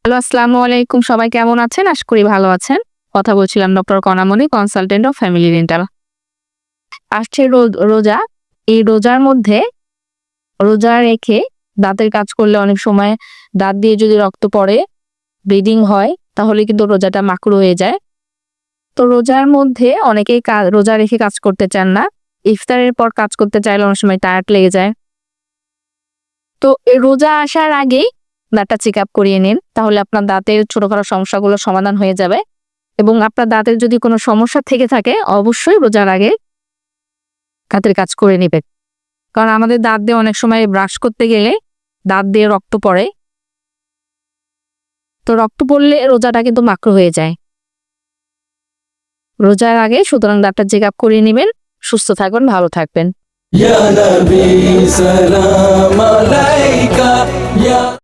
Hello, আসসালামু আলাইকুম। সবাই কেমন আছেন? আশা করি ভালো আছেন। কথা বলছিলাম doctor Kanamoni consultant of family dental আসছে রোজা এই রোজার মধ্যে রোজা রেখে দাঁতের কাজ করলে অনেক সময় দাঁত দিয়ে যদি রক্ত পড়ে ব্লিডিং হয়, তাহলে কিন্তু রোজাটা মাকড় হয়ে যায়। তো রোজার মধ্যে অনেকেই রোজা রেখে কাজ করতে চান না। ইফতারের পর কাজ করতে চাইলে অনেক সময় টায়ার্ড লেগে যায়। তো রোজা আসার আগেই দাঁতটা চেক আপ করিয়ে নিন, তাহলে আপনার দাঁতের ছোটখাটো সমস্যাগুলো সমাধান হয়ে যাবে। এবং আপনার দাঁতের যদি কোনো সমস্যা থেকে থাকে, অবশ্যই রোজার আগে দাঁতের কাজ করে নেবেন। কারণ আমাদের দাঁত দিয়ে অনেক সময় ব্রাশ করতে গেলে দাঁত দিয়ে রক্ত পড়ে। তো রক্ত পড়লে রোজাটা কিন্তু মাকড় হয়ে যায়। রোজার আগে সুতরাং দাঁতটা চেক আপ করিয়ে নেবেন, সুস্থ থাকবেন, ভালো থাকবেন। Yeah.